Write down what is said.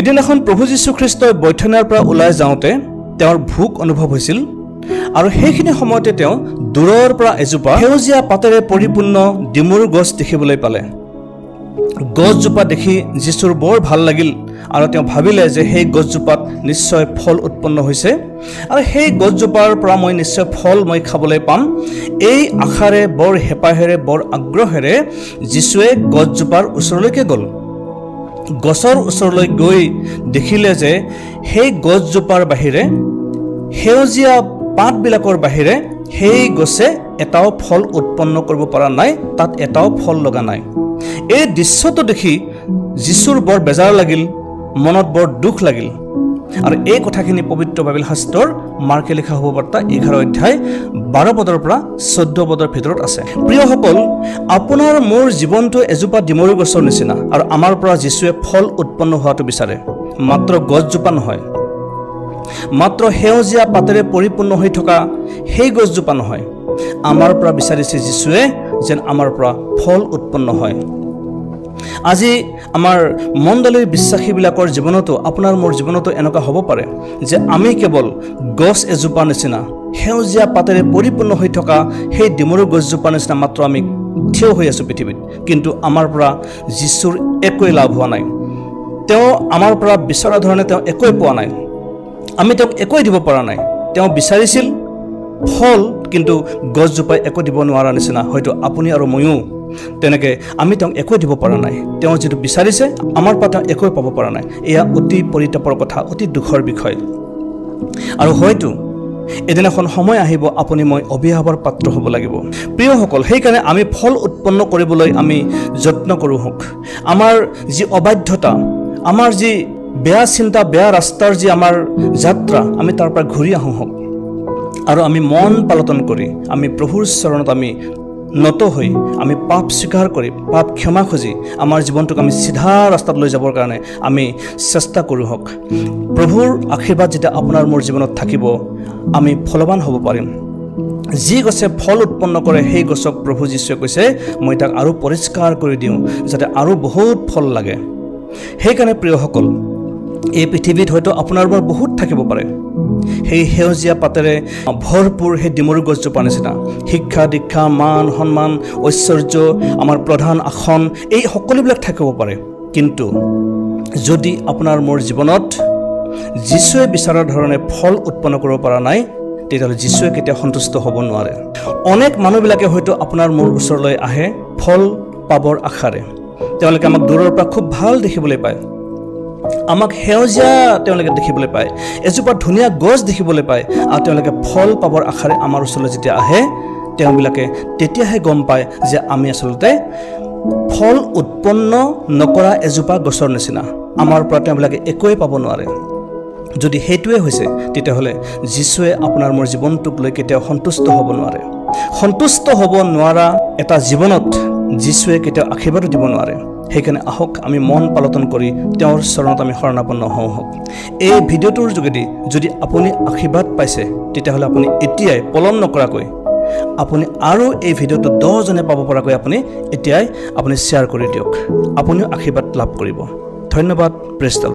এদিন এখন প্ৰভু যীশুখ্ৰীষ্টই বৈঠনাৰ পৰা ওলাই যাওঁতে তেওঁৰ ভোক অনুভৱ হৈছিল আৰু সেইখিনি সময়তে তেওঁ দূৰৰ পৰা এজোপা সেউজীয়া পাতেৰে পৰিপূৰ্ণ ডিমুৰ গছ দেখিবলৈ পালে। গছজোপা দেখি যীশুৰ বৰ ভাল লাগিল আৰু তেওঁ ভাবিলে যে সেই গছজোপাত নিশ্চয় ফল উৎপন্ন হৈছে আৰু সেই গছজোপাৰ পৰা মই নিশ্চয় ফল মই খাবলৈ পাম। এই আশাৰে বৰ হেঁপাহেৰে বৰ আগ্ৰহেৰে যীশুৱে গছজোপাৰ ওচৰলৈকে গ'ল। গছৰ ওচৰলৈ গৈ দেখিলে যে সেই গছজোপাৰ বাহিৰে সেউজীয়া পাতবিলাকৰ বাহিৰে সেই গছে এটাও ফল উৎপন্ন কৰিব পৰা নাই তাত এটাও ফল লগা নাই। এই দৃশ্যটো দেখি যীশুৰ বৰ বেজাৰ লাগিল মনত বৰ দুখ লাগিল। আৰু এই কথাখিনি পবিত্ৰ বাইবেল শাস্ত্ৰৰ মাৰ্কে লিখা হ'ব বাৰ্তা এঘাৰ অধ্যায় বাৰ পদৰ পৰা চৈধ্য পদৰ ভিতৰত আছে। প্ৰিয়সকল আপোনাৰ মোৰ জীৱনটো এজোপা ডিমৰু গছৰ নিচিনা আৰু আমাৰ পৰা যীশুৱে ফল উৎপন্ন হোৱাটো বিচাৰে। মাত্ৰ গছজোপা নহয়। মাত্ৰ সেউজীয়া পাতেৰে পৰিপূৰ্ণ হৈ থকা সেই গছজোপা নহয়। আমাৰ পৰা বিচাৰিছে যীশুৱে যেন আমাৰ পৰা ফল উৎপন্ন হয়। আজি আমাৰ মণ্ডলীৰ বিশ্বাসীবিলাকৰ জীৱনতো, আপোনাৰ মোৰ জীৱনতো এনেকুৱা হ'ব পাৰে যে আমি কেৱল গছ এজোপা নিচিনা, সেউজীয়া পাতেৰে পৰিপূৰ্ণ হৈ থকা সেই ডিমৰু গছজোপা নিচিনা মাত্ৰ আমি থিয় হৈ আছোঁ পৃথিৱীত। কিন্তু আমাৰ পৰা যীশুৰ একোৱেই লাভ হোৱা নাই। তেওঁ আমাৰ পৰা বিচৰা ধৰণে তেওঁ একোৱেই পোৱা নাই। আমি তেওঁক একোৱেই দিব পৰা নাই। তেওঁ বিচাৰিছিল ফল, কিন্তু গছজোপাই একো দিব নোৱাৰা নিচিনা। হয়তো আপুনি আৰু ময়ো তেনেকৈ আমি তেওঁক একোৱে দিব পৰা নাই। তেওঁ যিটো বিচাৰিছে, আমাৰ পৰা তেওঁ একোৱে পাব পৰা নাই। এয়া অতি পৰিতাপৰ কথা, অতি দুখৰ বিষয়। আৰু হয়তো এদিনাখন সময় আহিব, আপুনি মই অভিশাপৰ পাত্ৰ হ'ব লাগিব। প্ৰিয়সকল, সেইকাৰণে আমি ফল উৎপন্ন কৰিবলৈ আমি যত্ন কৰোঁ হওক। আমাৰ যি অবাধ্যতা, আমাৰ যি বেয়া চিন্তা, বেয়া ৰাস্তাৰ যি আমাৰ যাত্ৰা, আমি তাৰ পৰা ঘূৰি আহোঁ হওক। আৰু আমি মন পালটন কৰি, আমি প্ৰভুৰ চৰণত আমি নত হৈ আমি পাপ স্বীকাৰ কৰি, পাপ ক্ষমা খুজি আমাৰ জীৱনটোক আমি চিধা ৰাস্তাত লৈ যাবৰ কাৰণে আমি চেষ্টা কৰোঁ হওক। প্ৰভুৰ আশীৰ্বাদ যেতিয়া আপোনাৰ মোৰ জীৱনত থাকিব, আমি ফলৱান হ'ব পাৰিম। যি গছে ফল উৎপন্ন কৰে, সেই গছক প্ৰভু যীশুৱে কৈছে, মই তাক আৰু পৰিষ্কাৰ কৰি দিওঁ, যাতে আৰু বহুত ফল লাগে। সেইকাৰণে প্ৰিয়সকল এই পৃথিৱীত হয়তো আপোনাৰ মোৰ বহুত থাকিব পাৰে। সেই সেউজীয়া পাতেৰে ভৰপূৰ সেই ডিমৰু গছজোপা নিচিনা। শিক্ষা দীক্ষা মান সন্মান ঐশ্বৰ্য আমাৰ প্ৰধান আসন এই সকলোবিলাক থাকিব পাৰে। কিন্তু যদি আপোনাৰ মোৰ জীৱনত যিচুৱে বিচৰাৰ ধৰণে ফল উৎপন্ন কৰিব পৰা নাই তেতিয়াহ'লে যিচুৱে কেতিয়াও সন্তুষ্ট হ'ব নোৱাৰে। অনেক মানুহবিলাকে হয়তো আপোনাৰ মোৰ ওচৰলৈ আহে ফল পাবৰ আশাৰে। তেওঁলোকে আমাক দূৰৰ পৰা খুব ভাল দেখিবলৈ পায়। আমাক সেউজীয়া তেওঁলোকে দেখিবলৈ পায়। এজোপা ধুনীয়া গছ দেখিবলৈ পায় আৰু তেওঁলোকে ফল পাবৰ আশাৰে আমাৰ ওচৰলৈ যেতিয়া আহে, তেওঁবিলাকে তেতিয়াহে গম পায় যে আমি আচলতে ফল উৎপন্ন নকৰা এজোপা গছৰ নিচিনা। আমাৰ পৰা তেওঁবিলাকে একোৱেই পাব নোৱাৰে। যদি সেইটোৱে হৈছে, তেতিয়াহ'লে যীশুৱে আপোনাৰ মোৰ জীৱনটোক লৈ কেতিয়াও সন্তুষ্ট হ'ব নোৱাৰে। সন্তুষ্ট হ'ব নোৱাৰা এটা জীৱনত যীশুৱে কেতিয়াও আশীৰ্বাদো দিব নোৱাৰে। সেইকাৰণে আহক, আমি মন পালন কৰি তেওঁৰ চৰণত আমি শৰণাপন্ন হওঁ, হওক। এই ভিডিঅ'টোৰ যোগেদি যদি আপুনি আশীৰ্বাদ পাইছে, তেতিয়াহ'লে আপুনি এতিয়াই পলম নকৰাকৈ আপুনি আৰু এই ভিডিঅ'টো দহজনে পাব পৰাকৈ আপুনি এতিয়াই আপুনি শ্বেয়াৰ কৰি দিয়ক। আপুনিও আশীৰ্বাদ লাভ কৰিব। ধন্যবাদ প্ৰেষ্টাল